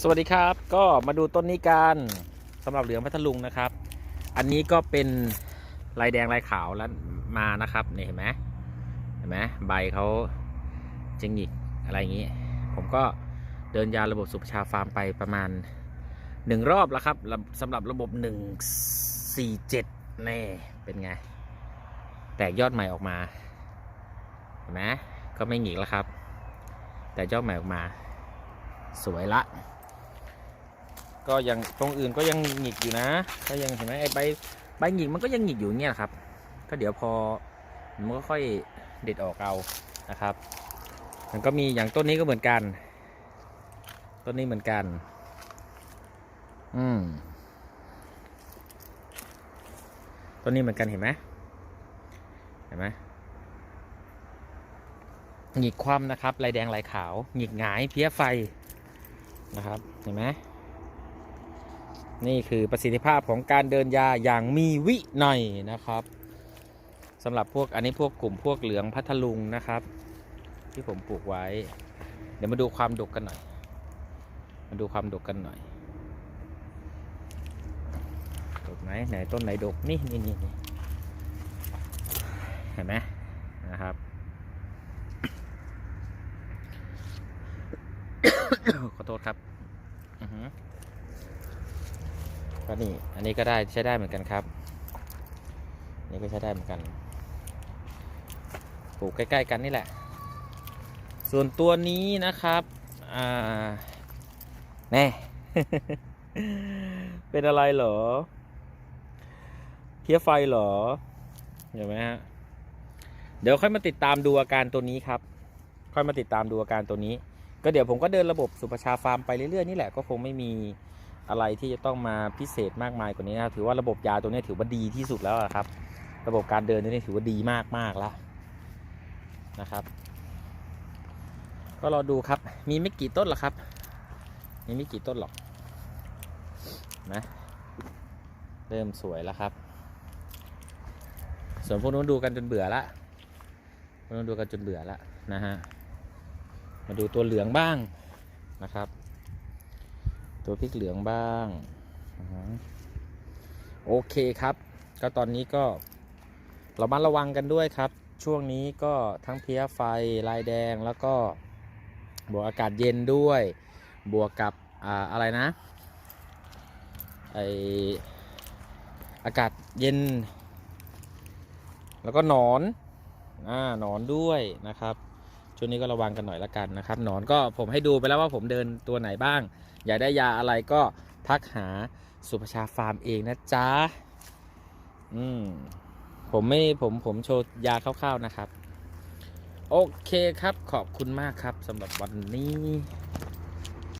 สวัสดีครับก็มาดูต้นนี้กันสำหรับเหลืองพัทลุงนะครับ อันนี้ก็เป็นลายแดงลายขาวแล้วมานะครับนี่เห็นไหมเห็นไหมใบเขาจะหงิกอะไรอย่างนี้ ผมก็เดินยาระบบสุภชาฟาร์มไปประมาณหนึ่งรอบแล้วครับสำหรับระบบ147นี่เป็นไง แตกยอดใหม่ออกมาเห็นไหมก็ไม่หงิกแล้วครับ แต่ยอดใหม่ออกมาสวยละ ก็ยังตรงอื่นก็ยังหงิกอยู่นะก็ยังเห็นไหมไอ้ใบใบหงิกมันก็ยังหงิกอยู่เงี้ยครับ ก็เดี๋ยวพอมันก็ค่อยเด็ดออกเอานะครับ มันก็มีอย่างต้นนี้ก็เหมือนกัน ต้นนี้เหมือนกัน อืมต้นนี้เหมือนกันเห็นไหมเห็นไหมหงิกคว่ำนะครับลายแดงลายขาวหงิกหงายเพี้ยไฟนะครับ เห็นไหม นี่คือประสิทธิภาพของการเดินยาอย่างมีวินัยนะครับสำหรับพวกอันนี้พวกกลุ่มพวกเหลืองพัทลุงนะครับ ที่ผมปลูกไว้ เดี๋ยวมาดูความดกกันหน่อย มาดูความดกกันหน่อยดกไหนไหนต้นไหนดกนี่นี่นี่นี่เห็นไหมนะครับขอโทษครับอือหือ ก็นี่อันนี้ก็ได้ใช้ได้เหมือนกันครับนนี่ก็ใช้ได้เหมือนกันปลูกใกล้ ๆ กันนี่แหละ ส่วนตัวนี้นะครับอ่าแน่เป็นอะไรเหรอเพี้ยไฟเหรอเห็นไหมฮะเดี๋ยวค่อยมาติดตามดูอาการตัวนี้ครับ ค่อยมาติดตามดูอาการตัวนี้ ก็เดี๋ยวผมก็เดินระบบสุประชาฟาร์มไปเรื่อยๆนี่แหละก็คงไม่มี อะไรที่จะต้องมาพิเศษมากมายกว่านี้นะครับถือว่าระบบยาตัวนี้ถือว่าดีที่สุดแล้วครับ ระบบการเดินตัวนี้ถือว่าดีมากมากๆแล้วนะครับ ก็รอดูครับ มีไม่กี่ต้นหรอกครับ มีไม่กี่ต้นหรอกนะเริ่มสวยแล้วครับ ส่วนพวกนู้นดูกันจนเบื่อละพวกนู้นดูกันจนเบื่อละนะฮะมาดูตัวเหลืองบ้างนะครับ ตัวพริกเหลืองบ้างโอเคครับ ก็ตอนนี้ก็เรามาระวังกันด้วยครับ ช่วงนี้ก็ทั้งเพี้ยไฟลายแดงแล้วก็บวกอากาศเย็นด้วย บวกกับออะไรนะไออากาศเย็น แล้วก็หนอนอ่าหนอนด้วยนะครับ ช่วงนี้ก็ระวังกันหน่อยละกันนะครับหนอนก็ผมให้ดูไปแล้วว่าผมเดินตัวไหนบ้าง อยากได้ยาอะไรก็ทักหาสุภชาฟาร์มเองนะจ๊ะอืมผมไม่ผมผมโชว์ยาคร่าวๆนะครับ โอเคครับขอบคุณมากครับสำหรับวันนี้